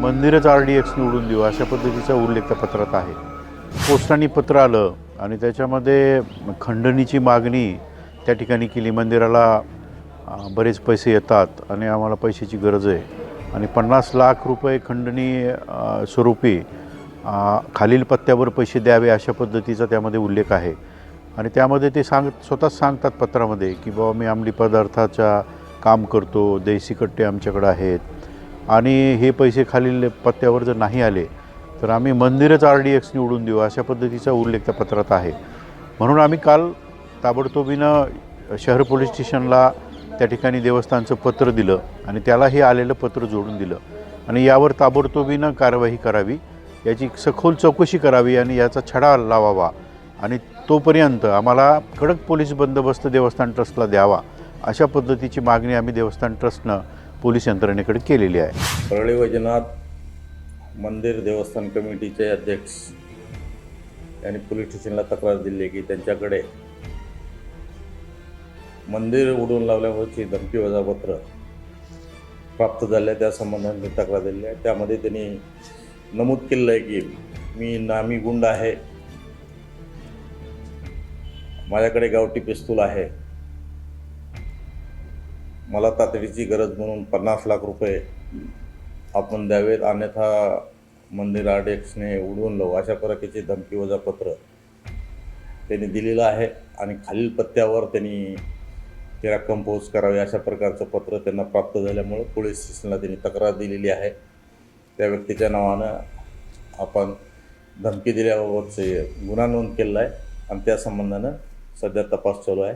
मंदिरच R D x निवडून देऊ अशा पद्धतीचा उल्लेख त्या पत्रात आहे. पोस्टाने पत्र आलं आणि त्याच्यामध्ये खंडणीची मागणी त्या ठिकाणी केली. मंदिराला बरेच पैसे येतात आणि आम्हाला पैशाची गरज आहे. आणि पन्नास लाख रुपये खंडणी स्वरूपी खालील पत्त्यावर पैसे द्यावे अशा पद्धतीचा त्यामध्ये उल्लेख आहे. आणि त्यामध्ये ते सांग स्वतःच सांगतात पत्रामध्ये की बाबा मी अंमली पदार्थाचा काम करतो देशी कट्टे आमच्याकडे आहेत. आणि हे पैसे खालील पत्त्यावर जर नाही आले तर आम्ही मंदिरच आर डी एक्स निवडून देऊ अशा पद्धतीचा उल्लेख त्या पत्रात आहे. म्हणून आम्ही काल ताबडतोबीनं शहर पोलीस स्टेशनला त्या ठिकाणी देवस्थानचं पत्र दिलं आणि त्याला हे आलेलं पत्र जोडून दिलं. आणि यावर ताबडतोबीनं कारवाई करावी याची सखोल चौकशी करावी आणि याचा छडा लावावा. आणि तोपर्यंत आम्हाला कडक पोलीस बंदोबस्त देवस्थान ट्रस्टला द्यावा अशा पद्धतीची मागणी आम्ही देवस्थान ट्रस्टनं पोलीस यंत्रणेकडे केलेली आहे. परळी वैजनाथ मंदिर देवस्थान कमिटीचे अध्यक्ष यांनी पोलीस स्टेशनला तक्रार दिली की त्यांच्याकडे मंदिर उडून लावल्यावरची धमकी वजापत्र प्राप्त झाले त्या संबंधाने तक्रार दिली आहे. त्यामध्ये त्यांनी नमूद केलेलं आहे की मी नामी गुंड आहे. माझ्याकडे गावठी पिस्तूल आहे. मला तातडीची गरज म्हणून पन्नास लाख रुपये आपण द्यावेत अन्यथा मंदिर आरडेक्सने उडवून लावू. अशा प्रकारची धमकी वजापत्र त्यांनी दिलेलं आहे आणि खालील पत्त्यावर त्यांनी ती रक्कम पोच करावी अशा प्रकारचं पत्र त्यांना प्राप्त झाल्यामुळं पोलीस स्टेशनला त्यांनी तक्रार दिलेली आहे. त्या व्यक्तीच्या नावानं आपण धमकी दिल्याबाबतचे गुन्हा नोंद केलेला आहे आणि त्या संबंधानं सध्या तपास चालू आहे.